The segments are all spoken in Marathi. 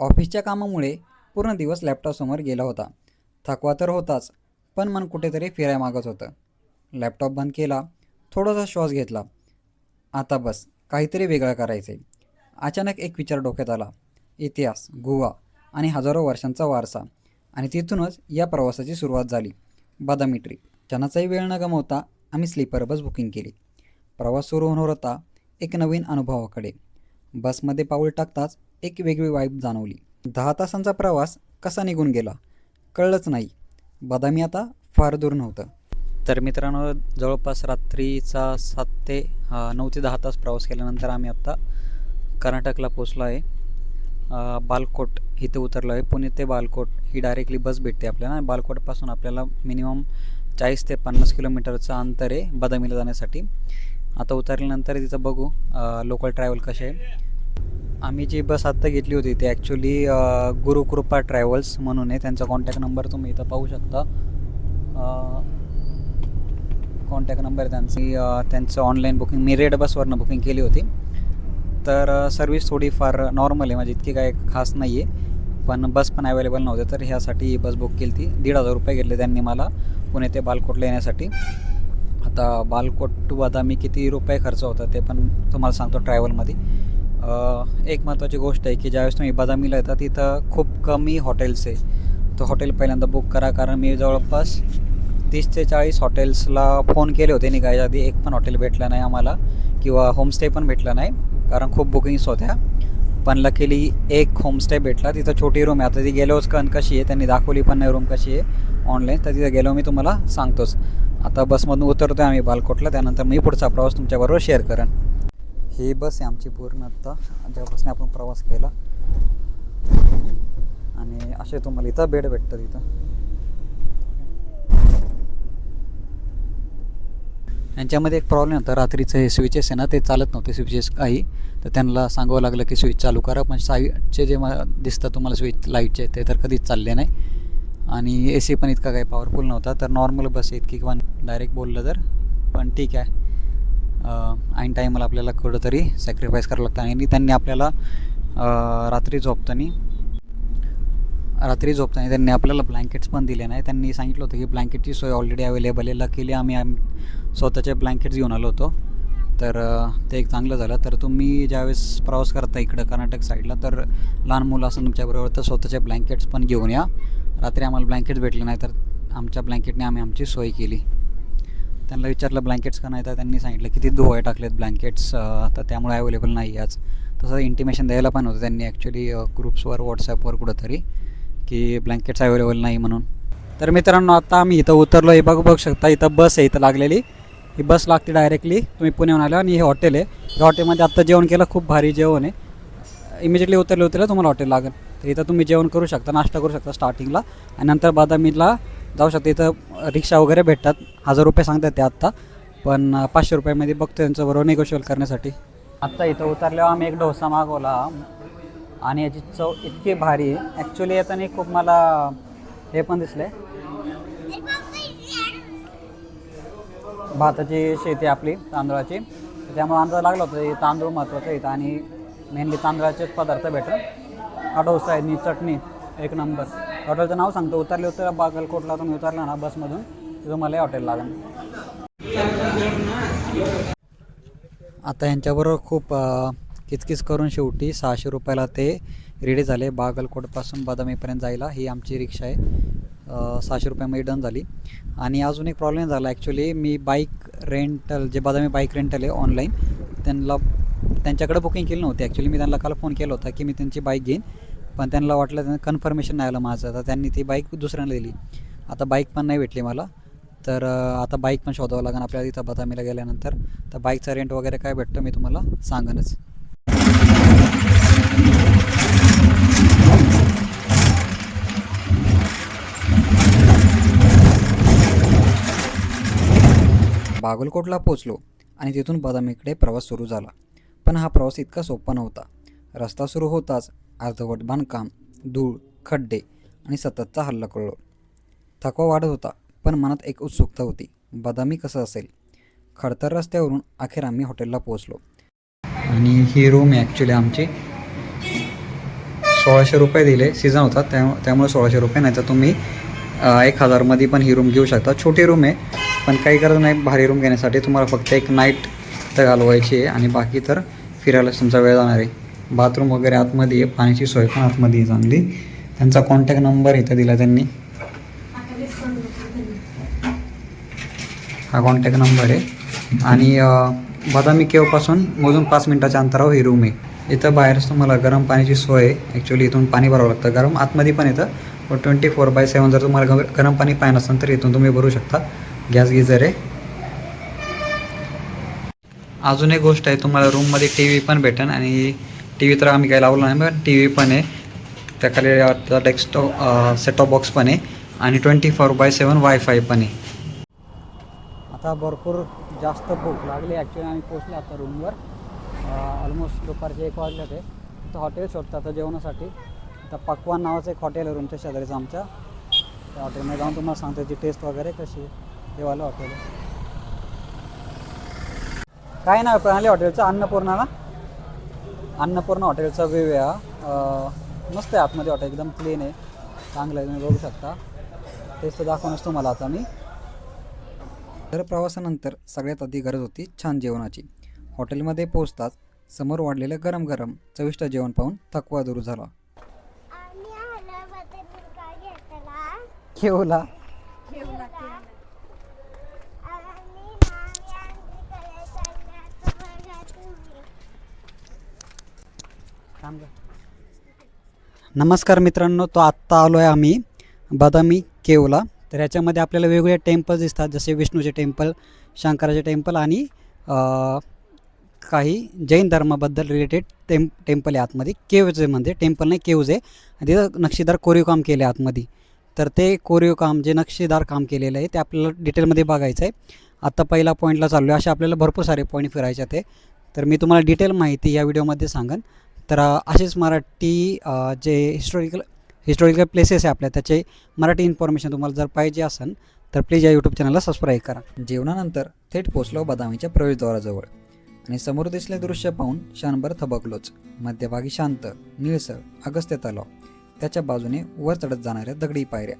ऑफिसच्या कामामुळे पूर्ण दिवस लॅपटॉपसमोर गेला होता. थकवा तर होताच पण मन कुठेतरी फिराय मागत होतं. लॅपटॉप बंद केला थोडासा श्वास घेतला. आता बस काहीतरी वेगळं करायचं आहे अचानक एक विचार डोक्यात आला. इतिहास गोवा आणि हजारो वर्षांचा वारसा. आणि तिथूनच या प्रवासाची सुरुवात झाली. बदामी ट्रिप ज्यांनाचाही वेळ न गमावता आम्ही स्लीपर बस बुकिंग केली. प्रवास सुरू होणार होता एक नवीन अनुभवाकडे. बसमध्ये पाऊल टाकताच एक वेगळी वाईब जाणवली. दहा तासांचा प्रवास कसा निघून गेला? कळलंच नाही. बदामी आता फार दूर नव्हतं. तर मित्रांनो जवळपास रात्रीचा सात ते नऊ ते दहा तास प्रवास केल्यानंतर आम्ही आत्ता कर्नाटकला पोचलो आहे. बालकोट इथे उतरलो आहे. पुणे ते बालकोट ही डायरेक्टली बस भेटते आपल्याला. बालकोटपासून आपल्याला मिनिमम चाळीस ते पन्नास किलोमीटरचं अंतर आहे बदामीला जाण्यासाठी. आता उतरल्यानंतर तिथं बघू लोकल ट्रॅव्हल कसे आहे. आम्ही जी बस आत्ता घेतली होती ती ॲक्च्युली गुरुकृपा ट्रॅव्हल्स म्हणून आहे. त्यांचा कॉन्टॅक्ट नंबर तुम्ही इथं पाहू शकता. कॉन्टॅक्ट नंबर त्यांची त्यांचं ऑनलाईन बुकिंग मी रेड बसवरनं बुकिंग केली होती. तर सर्विस थोडीफार नॉर्मल आहे म्हणजे इतकी काय खास नाही आहे पण बस पण अवेलेबल नव्हते तर ह्यासाठी ही बस बुक केली ती दीड हजार रुपये घेतले त्यांनी मला पुणे ते बालकोटला येण्यासाठी. आता बालकोट टू बदामी किती रुपये खर्च होता ते पण तुम्हाला सांगतो ट्रॅव्हलमध्ये एक महत्त्वाची गोष्ट आहे की ज्यावेळेस तुम्ही बदामीला येता तिथं खूप कमी हॉटेल्स आहे. तो हॉटेल पहिल्यांदा बुक करा कारण मी जवळपास तीस ते चाळीस हॉटेल्सला फोन केले होते निघायच्या आधी. एक पण हॉटेल भेटलं नाही आम्हाला किंवा होमस्टे पण भेटला नाही कारण खूप बुकिंग्स होत्या. पण लकीली एक होमस्टे भेटला. तिथं छोटी रूम आहे. आता ती गेलोच कन कशी आहे त्यांनी दाखवली पण नाही रूम कशी आहे ऑनलाईन तर तिथं गेलो मी तुम्हाला सांगतोच. आता बसमधून उतरतो आहे आम्ही बालकोटला. त्यानंतर मी पुढचा प्रवास तुमच्याबरोबर शेअर करेन. ही बस आहे आमची पूर्ण आत्ता ज्यापासून आपण प्रवास केला. आणि असे तुम्हाला इथं बेड भेटतं तिथं यांच्यामध्ये एक प्रॉब्लेम होता. रात्रीचं हे स्विचेस आहे ना ते चालत नव्हते स्विचेस काही. तर त्यांना सांगावं लागलं की स्विच चालू करा. पण साईडचे जे मला दिसतं तुम्हाला स्विच लाईटचे ते तर कधीच चालले नाही. आणि ए सी पण इतका काही पॉवरफुल नव्हता. तर नॉर्मल बस आहे इतकी किंवा डायरेक्ट बोललं तर. पण ठीक आहे. ऐन टाईमला आपल्याला कुठंतरी सॅक्रिफाईस करावं लागतं आणि त्यांनी आपल्याला रात्री झोपताना रात्री झोपताना त्यांनी आपल्याला ब्लँकेट्स पण दिले नाही. त्यांनी सांगितलं होतं की ब्लँकेटची सोय ऑलरेडी अवेलेबल आहे. लकीली आम्ही आम स्वतःचे ब्लँकेट्स घेऊन आलो होतो. तर ते एक चांगलं झालं. तर तुम्ही ज्यावेळेस प्रवास करता इकडं कर्नाटक साईडला तर लहान मुलं असून तुमच्याबरोबर तर स्वतःचे ब्लँकेट्स पण घेऊन या. रात्री आम्हाला ब्लँकेट्स भेटले नाही तर आमच्या ब्लँकेटने आम्ही आमची सोय केली. त्यांना विचारलं ब्लँकेट्स का नाही तर त्यांनी सांगितलं किती धुवाय टाकलेत ब्लँकेट्स तर त्यामुळे अवेलेबल नाही आज. तसं इंटिमेशन द्यायला पण होतं त्यांनी ॲक्च्युली ग्रुप्सवर व्हॉट्सॲपवर कुठंतरी की ब्लँकेट्स अवेलेबल नाही म्हणून. तर मित्रांनो आता आम्ही इथं उतरलो. हे बघू बघू शकता इथं बस आहे इथं लागलेली. ही बस लागते डायरेक्टली तुम्ही पुण्याहून आल्या आणि हे हॉटेल आहे. या हॉटेलमध्ये आत्ता जेवण केलं खूप भारी जेवण आहे. इमिजिएटली उतरले उतरलं तुम्हाला हॉटेल लागेल. तर इथं तुम्ही जेवण करू शकता नाश्ता करू शकता स्टार्टिंगला आणि नंतर बादामीला जाऊ शकते. इथं रिक्षा वगैरे भेटतात. हजार रुपये सांगतात ते आत्ता. पण पाचशे रुपयामध्ये बघतो त्यांच्याबरोबर निगोशिएबल करण्यासाठी. आत्ता इथं उतरल्यावर आम्ही एक डोसा मागवला. आणि याची चव इतकी भारी. आहे ॲक्च्युली येताना खूप मला हे पण दिसले भाताची शेती आपली तांदळाची. त्यामुळे अंदाज लागला होता. हे तांदूळ महत्त्वाचं आहे इथं. आणि मेनली तांदळाचेच पदार्थ भेटतात. हा डोसा आहे नी चटणी एक नंबर. हॉटेलचं नाव सांगतो. उतरले उतर बागलकोटला तुम्ही उतरला ना बसमधून तुम्हाला हे हॉटेल लागेल. आता यांच्याबरोबर खूप अ, किचकिच करून शेवटी सहाशे रुपयाला ते रेडी झाले. बागलकोटपासून बदामीपर्यंत जायला. ही आमची रिक्षा आहे. सहाशे रुपयामध्ये डन झाली. आणि अजून एक प्रॉब्लेम झाला. ॲक्च्युली मी बाईक रेंटल जे बदामी बाईक रेंटल आहे ऑनलाईन त्यांना त्यांच्याकडे बुकिंग केली नव्हती. ॲक्च्युली मी त्यांना काल फोन केला होता की मी त्यांची बाईक घेईन. पण त्यांना वाटलं त्यांना कन्फर्मेशन नाही आलं माझं. तर त्यांनी ती बाईक दुसऱ्यांना दिली. आता बाईक पण नाही भेटली मला. तर आता बाईक पण शोधावं लागेल आपल्याला तिथं बदामीला गेल्यानंतर. तर बाईकचा रेंट वगैरे काय भेटतं मी तुम्हाला सांगनच. बागलकोटला पोचलो आणि तिथून बदामीकडे प्रवास सुरू झाला. पण हा प्रवास इतका सोपा नव्हता. रस्ता सुरू होताच अर्धवट बांधकाम धूळ खड्डे आणि सततचा हल्ला कळलो. थकवा वाढत होता पण मनात एक उत्सुकता होती. बदामी कसं असेल? खडतर रस्त्यावरून अखेर आम्ही हॉटेलला पोहोचलो. आणि ही रूम आहे ॲक्च्युली आमची सोळाशे रुपये दिले. सीझन होता त्या त्यामुळे सोळाशे रुपये नाही तर तुम्ही एक हजारमध्ये पण ही रूम घेऊ शकता. छोटी रूम आहे पण काही गरज नाही भारी रूम घेण्यासाठी तुम्हाला फक्त एक नाईट तर घालवायची आहे आणि बाकी तर फिरायला तुमचा वेळ जाणार आहे. बाथरूम वगैरे आतमध्ये आहे. पाण्याची सोय पण आतमध्ये आहे चांगली. त्यांचा कॉन्टॅक्ट नंबर इथं दिला त्यांनी. हा कॉन्टॅक्ट नंबर आहे. आणि बदामी केवपासून मोजून पाच मिनटाच्या अंतरावर ही रूम आहे. इथं बाहेरच तुम्हाला गरम पाण्याची सोय आहे. ॲक्च्युली इथून पाणी भरावं लागतं. गरम आतमध्ये पण येतं पण ट्वेंटी फोर बाय सेवन जर तुम्हाला ग- गरम पाणी पाहिजे नसेल तर इथून तुम्ही भरू शकता. गॅस गिझर आहे. अजून एक गोष्ट आहे. तुम्हाला रूममध्ये टी व्ही पण भेटेल आणि टी व्ही तर आम्ही काही लावला नाही पण टी व्ही पण आहे. त्याखाली त्याचा डेस्कटॉप सेटॉप बॉक्स पण आहे आणि twenty four by seven wifi पण आहे. आता भरपूर जास्त भूक लागली ॲक्च्युली आम्ही पोचले आता रूमवर ऑलमोस्ट दुपारचे एक वाजले ते तर हॉटेल शोधतं आता जेवणासाठी. आता पकवान नावाचं एक हॉटेल आहे रूमच्या शेजारीचं आमच्या. त्या हॉटेलमध्ये जाऊन तुम्हाला सांगतो त्याची टेस्ट वगैरे कशी आहे. ते वालं हॉटेल काय नाव प्रणाली हॉटेलचं अन्नपूर्णा ना अन्नपूर्णा हॉटेलचा आहे हा. मस्त आहे आतमध्ये हॉटेल एकदम क्लीन आहे. चांगलं आहे तुम्ही बघू शकता. टेस्ट दाखवूनच तुम्हाला आता मी. तर प्रवासानंतर सगळ्यात आधी गरज होती छान जेवणाची. हॉटेलमध्ये पोहोचताच समोर वाढलेलं गरम गरम चविष्ट जेवण पाहून थकवा दूर झाला. केवला आणि आम्ही आमच्याकडे चालल्यात बघा तुम्ही नमस्कार मित्रांनो तो आत्ता आलो आहे आम्ही बदामी केवला. तर याच्यामध्ये आपल्याला वेगवेगळे टेम्पल्स दिसतात जसे विष्णूचे टेम्पल शंकराचे टेम्पल आणि काही जैन धर्माबद्दल रिलेटेड टेम टेम्पल आहे आतमध्ये. केव्ज म्हणजे टेम्पल नाही केवज. आहे आणि तिथं नक्षीदार कोरीव काम केले आतमध्ये. तर ते कोरीव काम जे नक्षीदार काम केलेलं आहे ते आपल्याला डिटेलमध्ये बघायचं आहे. आत्ता पहिला पॉईंटला चाललो आहे असे आपल्याला भरपूर सारे पॉईंट फिरायचे ते तर मी तुम्हाला डिटेल माहिती या व्हिडिओमध्ये सांगेन. तर असेच मराठी जे हिस्टॉरिकल हिस्टॉरिकल प्लेसेस आहे आपल्या त्याचे मराठी इन्फॉर्मेशन तुम्हाला जर पाहिजे असेल तर प्लीज या यूट्यूब चॅनलला सबस्क्राईब करा. जेवणानंतर थेट पोचलो बदामीच्या प्रवेशद्वाराजवळ आणि समोर दिसले दृश्य पाहून शानभर थबकलोच. मध्यभागी शांत निळसर अगस्त्य तलाव. त्याच्या बाजूने वर चढत जाणाऱ्या दगडी पायऱ्या.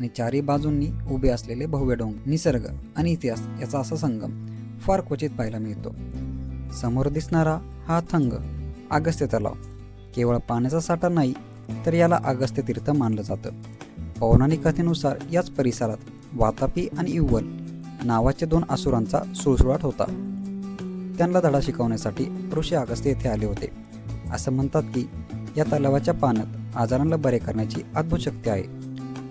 आणि चारही बाजूंनी उभे असलेले भव्य डोंग निसर्ग आणि इतिहास याचा असा संगम फार क्वचित पाहायला मिळतो. समोर दिसणारा हा थंग अगस्त्य तलाव. केवळ पाण्याचा साठा नाही तर याला अगस्त्य तीर्थ मानलं जातं. पौराणिक कथेनुसार याच परिसरात वातापी आणि इव्वल नावाचे दोन असुरांचा सुळसुळाट होता. त्यांना धडा शिकवण्यासाठी ऋषी अगस्त्य येथे आले होते. असं म्हणतात की या तलावाच्या पाण्यात आजारांना बरे करण्याची अद्भुत शक्ती आहे.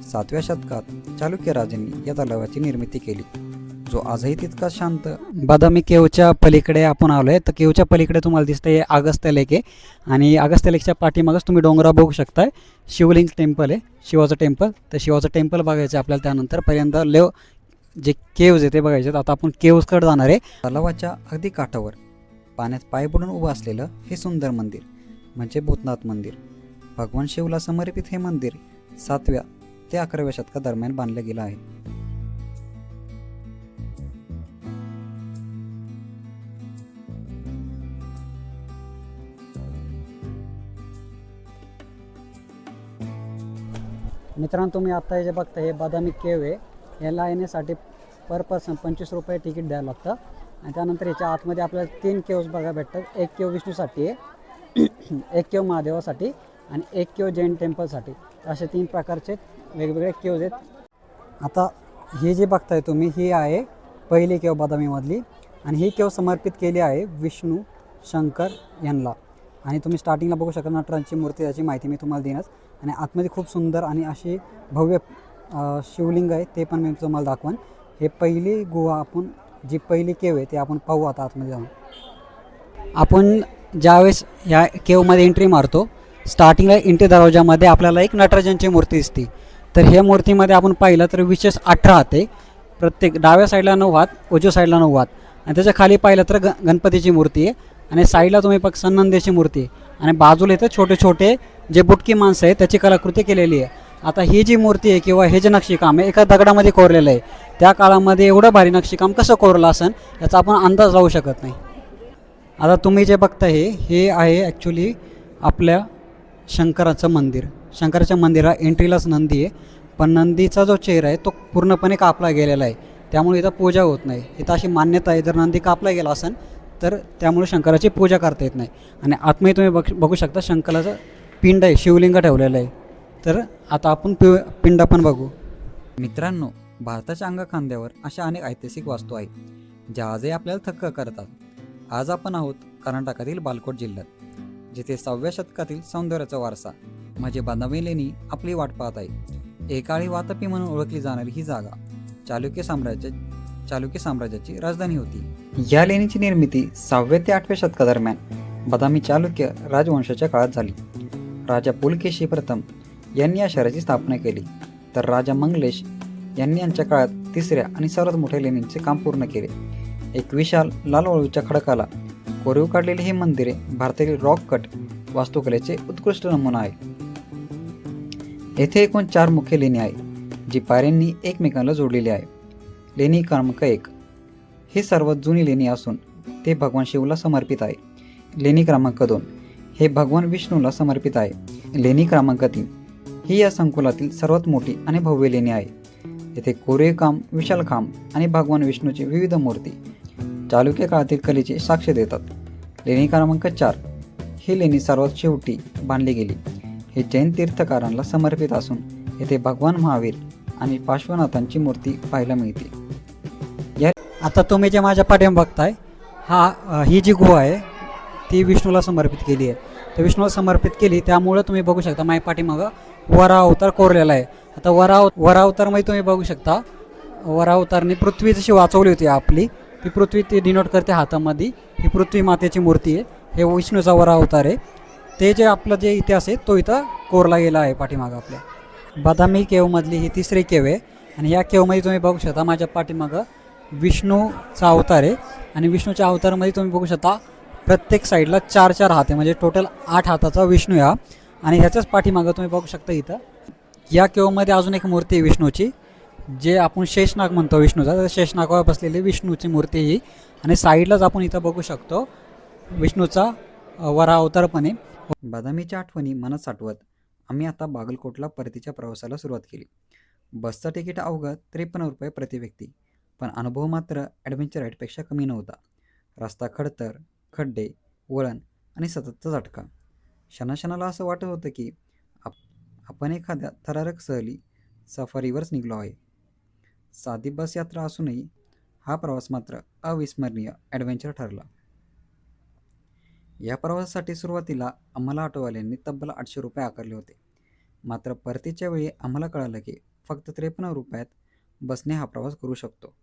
सातव्या शतकात चालुक्य राजांनी या तलावाची निर्मिती केली. जो आजही तितका शांत. बदामी केवच्या पलीकडे आपण आलो आहे तर केवच्या पलीकडे तुम्हाला दिसतंय अगस्त्य लेक. आहे आणि अगस्त्य लेकच्या पाठीमागच तुम्ही डोंगरा बघू शकताय. शिवलिंग टेम्पल आहे. शिवाचं टेम्पल. तर शिवाचं टेम्पल बघायचं आहे आपल्याला त्यानंतर. पहिल्यांदा लेव जे केव्ज आहे ते बघायचे आहेत. आता आपण केव्जकडे जाणार आहे. तलावाच्या अगदी काठावर पाण्यात पाय बुडून उभं असलेलं हे सुंदर मंदिर म्हणजे भूतनाथ मंदिर. भगवान शिवला समर्पित हे मंदिर सातव्या ते अकराव्या शतकादरम्यान बांधलं गेलं आहे. मित्रांनो तुम्ही आत्ता हे जे बघता हे बदामी केव आहे. याला येण्यासाठी पर पर्सन पंचवीस रुपये तिकीट द्यावं लागतं. आणि त्यानंतर याच्या आतमध्ये आपल्याला तीन केव्स बघा भेटतात. एक केव विष्णूसाठी आहे एक केव महादेवासाठी आणि एक केव जैन टेम्पलसाठी. असे तीन प्रकारचे वेगवेगळे केव्ज आहेत. आता हे जे बघताय तुम्ही ही आहे पहिली केव बदामीमधली. आणि ही केव समर्पित केली आहे विष्णू शंकर यांना. आणि तुम्ही स्टार्टिंगला बघू शकता नटरांची मूर्ती याची माहिती मी तुम्हाला देणार आणि आतमध्ये खूप सुंदर आणि अशी भव्य शिवलिंग आहे ते पण मी तुम्हाला दाखवन. हे पहिली गुहा आपण जी पहिली केव आहे ते आपण पाहू आता आतमध्ये जाऊन. आपण ज्यावेळेस ह्या केवमध्ये एंट्री मारतो स्टार्टिंगला एंट्री दरवाजामध्ये आपल्याला एक नटराजनची मूर्ती दिसते. तर ह्या मूर्तीमध्ये आपण पाहिलं तर विशेष अठरा ते प्रत्येक डाव्या साईडला नऊ हात उजव्या साईडला नऊ हात. आणि त्याच्याखाली पाहिलं तर ग गणपतीची मूर्ती आहे. आणि साईडला तुम्ही पक्ष सन्नंदेची मूर्ती आहे. आणि बाजूला इथं छोटे छोटे जे बुटकी माणसं आहे त्याची कलाकृती केलेली आहे. आता ही जी मूर्ती आहे किंवा हे जे नक्षीकाम आहे एका दगडामध्ये कोरलेलं आहे. त्या काळामध्ये एवढं भारी नक्षीकाम कसं कोरलं असेल याचा आपण अंदाज लावू शकत नाही. आता तुम्ही जे बघता हे हे आहे ॲक्च्युली आपल्या शंकराचं मंदिर. शंकराच्या मंदिरा एंट्रीलाच नंदी आहे. पण नंदीचा जो चेहरा आहे तो पूर्णपणे कापला गेलेला आहे. त्यामुळे इथं पूजा होत नाही. इथं अशी मान्यता आहे जर नंदी कापला गेला असेल तर त्यामुळे शंकराची पूजा करता येत नाही. आणि आत्मही तुम्ही बघ बघू शकता शंकराचं पिंड आहे शिवलिंग ठेवलेलं आहे. तर आता आपण पि पिंड पण बघू. मित्रांनो भारताच्या अंगखांद्यावर अशा अनेक ऐतिहासिक वास्तू आहेत ज्या आजही आपल्याला थक्क करतात. आज आपण आहोत कर्नाटकातील बालकोट जिल्ह्यात जिथे सहाव्या शतकातील सौंदर्याचा वारसा म्हणजे बदामी लेणी आपली वाट पाहत आहे. एकाळी वातपी म्हणून ओळखली जाणारी ही जागा चालुक्य साम्राज्य चालुक्य साम्राज्याची राजधानी होती. या लेणीची निर्मिती सहाव्या ते आठव्या शतकादरम्यान बदामी चालुक्य राजवंशाच्या काळात झाली. राजा पुलकेशी प्रथम यांनी या शहराची स्थापना केली तर राजा मंगलेश यांनी यांच्या काळात तिसऱ्या आणि सर्वात मोठ्या लेणींचे काम पूर्ण केले. एक विशाल लाल वाळूच्या खडकाला कोरीव काढलेले हे मंदिरे भारतातील रॉक कट वास्तुकलेचे उत्कृष्ट नमुना आहे येथे एकूण चार मुख्य लेणी आहेत जी पायऱ्यांनी एकमेकांना जोडलेली आहे लेणी क्रमांक एक. ही सर्वात जुनी लेणी असून ते भगवान शिवला समर्पित आहे. लेणी क्रमांक दोन. हे भगवान विष्णूला समर्पित आहे. लेणी क्रमांक तीन. ही या संकुलातील सर्वात मोठी आणि भव्य लेणी आहे. येथे कोरीव काम विशाल आणि भगवान विष्णूची विविध मूर्ती चालुक्य काळातील कलेची साक्ष देतात. लेणी क्रमांक चार. ही लेणी सर्वात शेवटी बांधली गेली. हे जैन तीर्थकारांना समर्पित असून येथे भगवान महावीर आणि पार्श्वनाथांची मूर्ती पाहायला मिळते. आता तुम्ही जे माझ्या पाठीमा बघताय हा ही जी गुहा आहे ती विष्णूला समर्पित केली आहे. तर विष्णूला समर्पित केली त्यामुळं तुम्ही बघू शकता माझ्या पाठीमागं वरा अवतार कोरलेला आहे. आता वरा वरा अवतारमध्ये तुम्ही बघू शकता वरा अवतारने पृथ्वी जशी वाचवली होती आपली ती पृथ्वी ती डिनोट करते हातामध्ये ही पृथ्वी मातेची मूर्ती आहे हे विष्णूचा वरा अवतार आहे. ते जे आपलं जे इतिहास आहे तो इथं कोरला गेला आहे पाठीमागं आपल्या. बदामी केवमधली ही तिसरी केव आहे आणि या केवमध्ये तुम्ही बघू शकता माझ्या पाठीमागं विष्णूचा अवतार आहे. आणि विष्णूच्या अवतारामध्ये तुम्ही बघू शकता प्रत्येक साईडला चार चार हात आहे म्हणजे टोटल आठ हाताचा विष्णू या आणि ह्याच्याच पाठीमागं तुम्ही बघू शकता इथं. या केवमध्ये अजून एक मूर्ती आहे विष्णूची जे आपण शेषनाग म्हणतो विष्णूचा. तर शेषनागावर बसलेली विष्णूची मूर्ती ही. आणि साईडलाच आपण इथं बघू शकतो विष्णूचा वरा अवतार पण आहे. बदामीच्या आठवणी मनात साठवत आम्ही आता बागलकोटला परतीच्या प्रवासाला सुरुवात केली. बसचं तिकीट अवघं त्रेपन्न रुपये प्रति व्यक्ती. पण अनुभव मात्र ॲडव्हेंचर राईडपेक्षा कमी नव्हता. रस्ता खडतर खड्डे वळण आणि सततचा झटका. क्षणाक्षणाला असं वाटत होतं की आप आपण एखाद्या थरारक सहली सफारीवरच निघलो आहे. साधी बस यात्रा असूनही हा प्रवास मात्र अविस्मरणीय ॲडव्हेंचर ठरला. या प्रवासासाठी सुरुवातीला आम्हाला ऑटोवाल्यांनी तब्बल आठशे रुपये आकारले होते. मात्र परतीच्या वेळी आम्हाला कळालं की फक्त त्रेपन्न रुपयात बसने हा प्रवास करू शकतो.